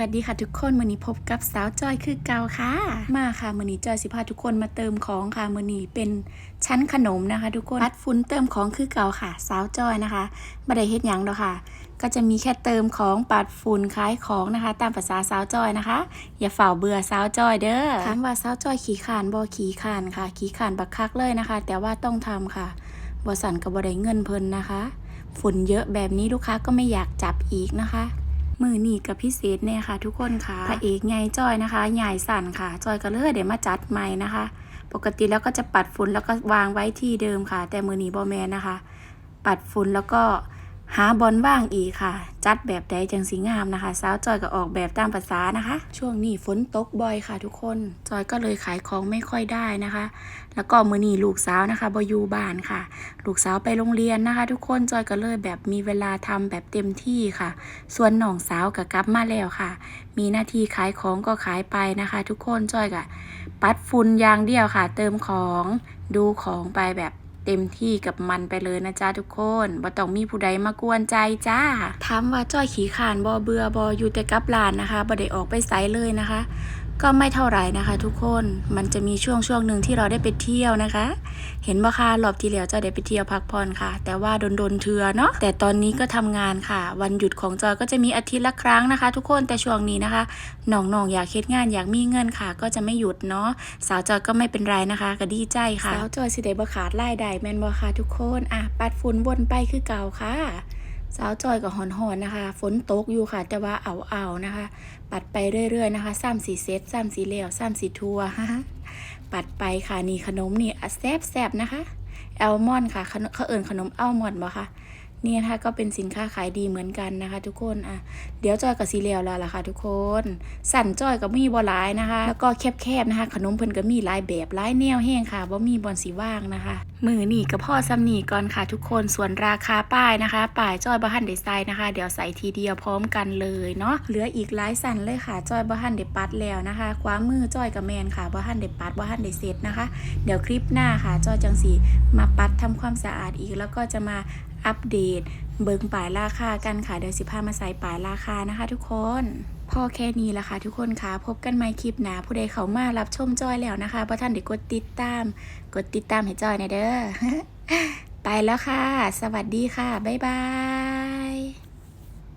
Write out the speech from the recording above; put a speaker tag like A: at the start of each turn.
A: วัสดีค่ะทุกคนมือนี้พบกับสาวจอยคือเก่าค่ะ มาค่ะมือนี้จอยสิพาทุกคนมาเติมของค่ะมือนี้เป็นชั้นขนมนะคะ ทุกคนปัดฟุ้นเติมของคือเก่าค่ะ สาวจอยนะคะไม่ได้เฮ็ดหยังดอกค่ะ ก็จะมีแค่เติมของปัดฝุ่นขายของนะคะ ตามภาษาสาวจอยนะคะ อย่าฝ่าเบื่อสาวจอยเด้อถามว่าสาวจอยขี่ขานบ่ขี่ขานค่ะ ขี่ขานบักคักเลยนะคะ แต่ว่าต้องทำค่ะบ่สั่นกับบ่ได้เงินเพิ่นนะคะ ฝุ่นเยอะแบบนี้ลูกค้าก็ไม่อยากจับอีกนะคะ มือหนีกับพิเศษเนี่ยค่ะ ทุกคนค่ะพระเอกไงจอยนะคะใหญ่สั่นค่ะ จอยก็เลยเดี๋ยวมาจัดใหม่นะคะ ปกติแล้วก็จะปัดฝุ่นแล้วก็วางไว้ที่เดิมค่ะ แต่มือหนีบอแมนนะคะ ปัดฝุ่นแล้วก็ หาบอลว่างอีกค่ะ จัดแบบใดจังสีงามนะคะ สาวจอยก็ออกแบบตามภาษานะคะ ช่วงนี้ฝนตกบ่อยค่ะทุกคน จอยก็เลยขายของไม่ค่อยได้นะคะ แล้วก็มือนีลูกสาวนะคะบอยู่บ้านค่ะ ลูกสาวไปโรงเรียนนะคะ ทุกคนจอยก็เลยแบบมีเวลาทำแบบเต็มที่ค่ะ ส่วนน้องสาวก็กลับมาแล้วค่ะ มีหน้าที่ขายของก็ขายไปนะคะ ทุกคนจอยก็ปัดฝุ่นอย่างเดียวค่ะ เติมของดูของไปแบบ เต็มที่กับมันไปเลยนะจ๊ะทุกคนบ่ต้องมีผู้ใดมากวนใจจ้าถามว่าจ้อยขี่ขานบ่เบื่อบ่อยู่แต่กับหลานนะคะบ่ได้ออกไปไสเลยนะคะ ก็ไม่เท่าไหร่นะคะ ทุกคนมันจะมีช่วงช่วงหนึ่งที่เราได้ไปเที่ยวนะคะ เห็นบ่คะรอบที่แล้วจ้าได้ไปเที่ยวพักผ่อนค่ะ แต่ว่าโดนโดนเทือเนาะแต่ตอนนี้ก็ทำงานค่ะ วันหยุดของจอยก็จะมีอาทิตย์ละครั้งนะคะ ทุกคนแต่ช่วงนี้นะคะน้องๆอยากเฮ็ดงานอยากมีเงินค่ะ ก็จะไม่หยุดเนาะสาวจอยก็ไม่เป็นไรนะคะก็ดีใจค่ะสาวจอยสิได้บ่ขาดรายได้แม่นบ่คะทุกคนอะปัดฝุ่นวนไปคือเก่าค่ะ สาวจอยกับหอนหอนนะคะ ฝนตกอยู่ค่ะ แต่ว่าเอาเอานะคะ ปัดไปเรื่อยๆนะคะซ้ำสีเซตซ้ำสีเหลวซ้ำสีทัวปัดไปค่ะนี่ขนมนี่อะแซบแซบนะคะแอลมอนค่ะขนมเขาเอิญขนมอัลมอนบ่คะ นี่นะคะก็เป็นสินค้าขายดีเหมือนกันนะคะ ทุกคนอะเดี๋ยวจอยกับสีเหลแล้วล่ะค่ะทุกคน สั่นจอยกับมีบอลายนะคะ แล้วก็แคบๆนะคะ ขนมเพิ่นก็มีหลายแบบหลายแนวแห้งค่ะบ่มีบอลสีว่างนะคะมือหนีกับพ่อซ้ำนี่ก่อนค่ะทุกคนส่วนราคาป้ายนะคะป้ายจอยบ่หันเดใส่นะคะ เดี๋ยวใส่ทีเดียวพร้อมกันเลยเนาะเหลืออีกหลายสั่นเลยค่ะจอยบ่หันเดปัดแล้วนะคะขวามือจอยกับแมนค่ะบ่หันเดปัดบ่หันเดเซตนะคะ เดี๋ยวคลิปหน้าค่ะจอยจังสีมาปัดทำความสะอาดอีกแล้วก็จะมา อัปเดต เบิงป่ายราคากันค่ะ เดี๋ยวสิพามาใส่ป่ายราคานะคะ ทุกคนพอแค่นี้ละค่ะทุกคนค่ะ พบกันใหม่คลิปหน้าผู้ใดเขามารับชมจอยแล้วนะคะเพราะท่านเดี๋ยวกดติดตาม กดติดตามให้จอยในเด้อไปแล้วค่ะ สวัสดีค่ะ บ๊ายบาย